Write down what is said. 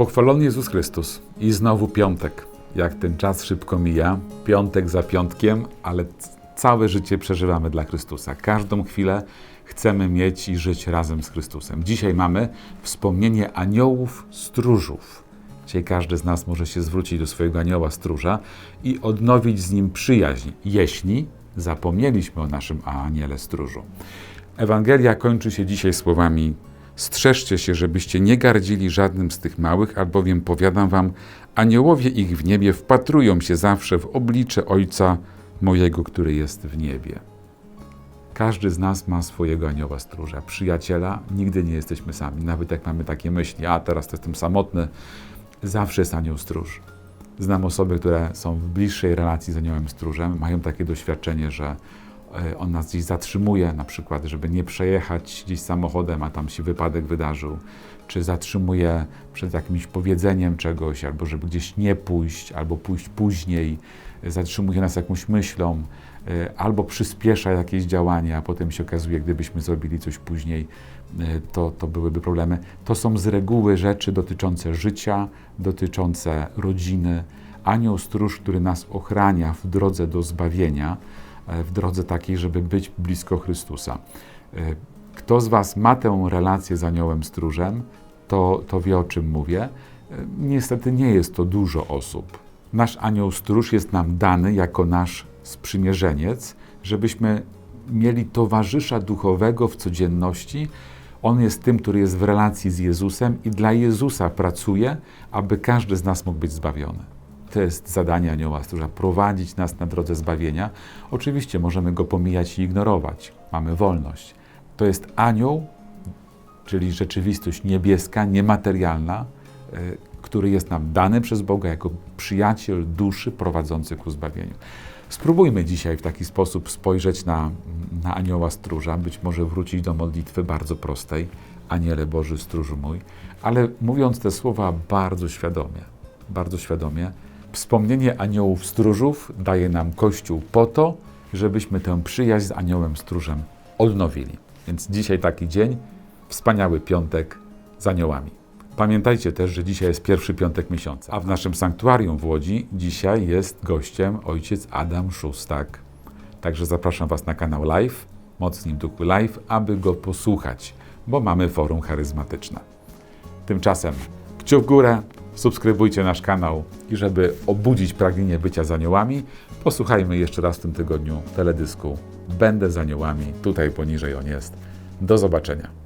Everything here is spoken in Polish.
Pochwalony Jezus Chrystus. I znowu piątek. Jak ten czas szybko mija, piątek za piątkiem, ale całe życie przeżywamy dla Chrystusa. Każdą chwilę chcemy mieć i żyć razem z Chrystusem. Dzisiaj mamy wspomnienie aniołów stróżów. Dzisiaj każdy z nas może się zwrócić do swojego anioła stróża i odnowić z nim przyjaźń, jeśli zapomnieliśmy o naszym aniele stróżu. Ewangelia kończy się dzisiaj słowami: Strzeżcie się, żebyście nie gardzili żadnym z tych małych, albowiem powiadam wam, aniołowie ich w niebie wpatrują się zawsze w oblicze Ojca mojego, który jest w niebie. Każdy z nas ma swojego anioła stróża, przyjaciela. Nigdy nie jesteśmy sami, nawet jak mamy takie myśli, a teraz to jestem samotny, zawsze jest anioł stróż. Znam osoby, które są w bliższej relacji z aniołem stróżem, mają takie doświadczenie, że on nas gdzieś zatrzymuje, na przykład, żeby nie przejechać gdzieś samochodem, a tam się wypadek wydarzył, czy zatrzymuje przed jakimś powiedzeniem czegoś, albo żeby gdzieś nie pójść, albo pójść później, zatrzymuje nas jakąś myślą, e, albo przyspiesza jakieś działanie, a potem się okazuje, gdybyśmy zrobili coś później, e, to, to byłyby problemy. To są z reguły rzeczy dotyczące życia, dotyczące rodziny. Anioł stróż, który nas ochrania w drodze do zbawienia, e, w drodze takiej, żeby być blisko Chrystusa. E, Kto z Was ma tę relację z aniołem stróżem, to, to wie o czym mówię. E, Niestety nie jest to dużo osób. Nasz anioł stróż jest nam dany jako nasz sprzymierzeniec, żebyśmy mieli towarzysza duchowego w codzienności. On jest tym, który jest w relacji z Jezusem i dla Jezusa pracuje, aby każdy z nas mógł być zbawiony. To jest zadanie anioła stróża prowadzić nas na drodze zbawienia. Oczywiście możemy go pomijać i ignorować. Mamy wolność. To jest anioł, czyli rzeczywistość niebieska, niematerialna, e, który jest nam dany przez Boga jako przyjaciel duszy prowadzący ku zbawieniu. Spróbujmy dzisiaj w taki sposób spojrzeć na, na anioła stróża, być może wrócić do modlitwy bardzo prostej, Aniele Boży stróżu mój, ale mówiąc te słowa bardzo świadomie, bardzo świadomie, wspomnienie aniołów stróżów daje nam Kościół po to, żebyśmy tę przyjaźń z aniołem stróżem odnowili. Więc dzisiaj taki dzień, wspaniały piątek z aniołami. Pamiętajcie też, że dzisiaj jest pierwszy piątek miesiąca, a w naszym sanktuarium w Łodzi dzisiaj jest gościem ojciec Adam Szustak. Także zapraszam Was na kanał live, Mocni w Duchu Live, aby go posłuchać, bo mamy forum charyzmatyczne. Tymczasem kciuk w górę, subskrybujcie nasz kanał i żeby obudzić pragnienie bycia z aniołami, posłuchajmy jeszcze raz w tym tygodniu teledysku Będę z aniołami, tutaj poniżej on jest. Do zobaczenia.